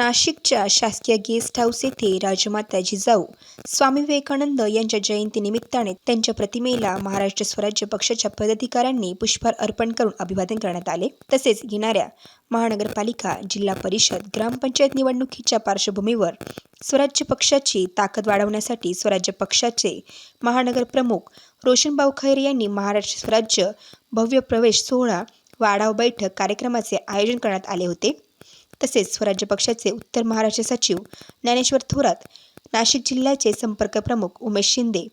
नाशिकच्या शासकीय guest house येथे राजमाता जिजाऊ स्वामी विवेकानंद यांच्या जयंतीनिमित्ताने त्यांच्या प्रतिमेला महाराष्ट्र स्वराज्य पक्षाच्या पदाधिकाऱ्यांनी पुष्पहार अर्पण करून अभिवादन करण्यात आले. तसेच येणाऱ्या महानगरपालिका जिल्हा परिषद ग्रामपंचायत निवडणुकीच्या पार्श्वभूमीवर स्वराज्य पक्षाची ताकद वाढवण्यासाठी स्वराज्य पक्षाचे महानगर प्रमुख रोशनभाऊ खैरे यांनी महाराष्ट्र स्वराज्य भव्य प्रवेश सोहळा व आढावा बैठक कार्यक्रमाचे आयोजन करण्यात आले होते. तसेच स्वराज्य पक्षाचे उत्तर महाराष्ट्र सचिव ज्ञानेश्वर थोरात नाशिक जिल्ह्याचे संपर्क प्रमुख उमेश शिंदे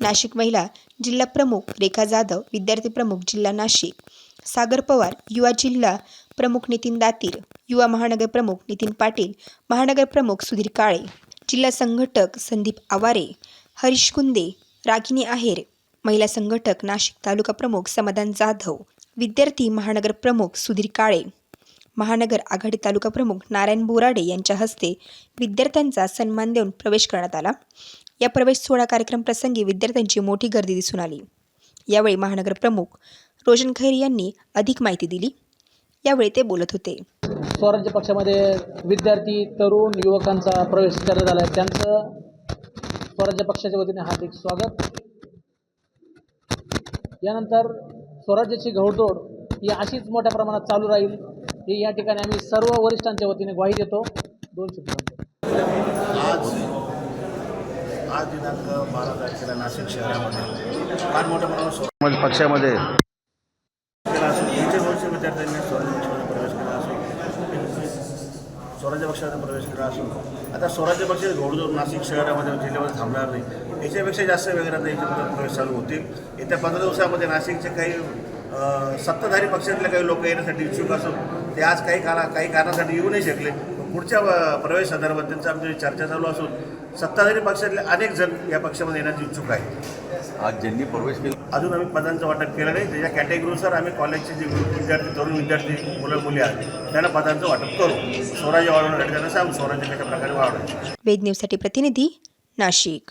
नाशिक महिला जिल्हा प्रमुख रेखा जाधव विद्यार्थी प्रमुख जिल्हा नाशिक सागर पवार युवा जिल्हा प्रमुख नितीन दातीर युवा महानगर प्रमुख नितीन पाटील महानगर प्रमुख सुधीर काळे जिल्हा संघटक संदीप आवारे हरीश कुंदे रागिनी आहेर महिला संघटक नाशिक तालुका प्रमुख समाधान जाधव विद्यार्थी महानगर प्रमुख सुधीर काळे महानगर आघाडी तालुका प्रमुख नारायण बोराडे यांच्या हस्ते विद्यार्थ्यांचा सन्मान देऊन प्रवेश करण्यात आला. या प्रवेश सोहळा कार्यक्रम प्रसंगी विद्यार्थ्यांची मोठी गर्दी दिसून आली. यावेळी महानगर प्रमुख रोशन खैर यांनी अधिक माहिती दिली. यावेळी ते बोलत होते. स्वराज्य पक्षामध्ये विद्यार्थी तरुण युवकांचा प्रवेश करण्यात आला. आहे त्यांचं स्वराज्य पक्षाच्या वतीने हार्दिक स्वागत. यानंतर स्वराज्याची घोडदौड ही अशीच मोठ्या प्रमाणात चालू राहील. ही या ठिकाणी आम्ही सर्व वरिष्ठांच्या वतीने ग्वाही देतो. दोन शब्द आज आज दिनांक बारा तारखेला नाशिक शहरामध्ये फार मोठ्या प्रमाणात समाज पक्षामध्ये विद्यार्थ्यांनी स्वराज्य पक्षामध्ये प्रवेश केला असून स्वराज्य पक्षामध्ये प्रवेश केला असून आता स्वराज्य पक्षाचे घोडदौड नाशिक शहरामध्ये जिल्ह्यामध्ये थांबणार नाही. याच्यापेक्षा जास्त वेगळ्या इथे प्रवेश चालू होतील. येत्या पंधरा दिवसामध्ये नाशिकचे काही सत्ताधारी पक्षातले काही लोक येण्यासाठी इच्छुक असून ते आज काही कारणा काही कारणासाठी येऊ नाही शकले. पुढच्या प्रवेश संदर्भात त्यांची आमची चर्चा चालू असून सत्ताधारी पक्षातले अनेक जण या पक्षामध्ये येण्याचे इच्छुक आहेत. आज ज्यांनी प्रवेश केला अजून आम्ही पदांचं वाटप केलं नाही. त्याच्या कॅटेगरीनुसार आम्ही कॉलेजचे जे विद्यार्थी तरुण विद्यार्थी मुलं मुली आहेत त्यांना पदांचं वाटप करू. स्वराज्य वाढवण्यासाठी त्यांना सांगू. स्वराज्य कशा प्रकारे वाढवायचं वेद न्यूजसाठी प्रतिनिधी नाशिक.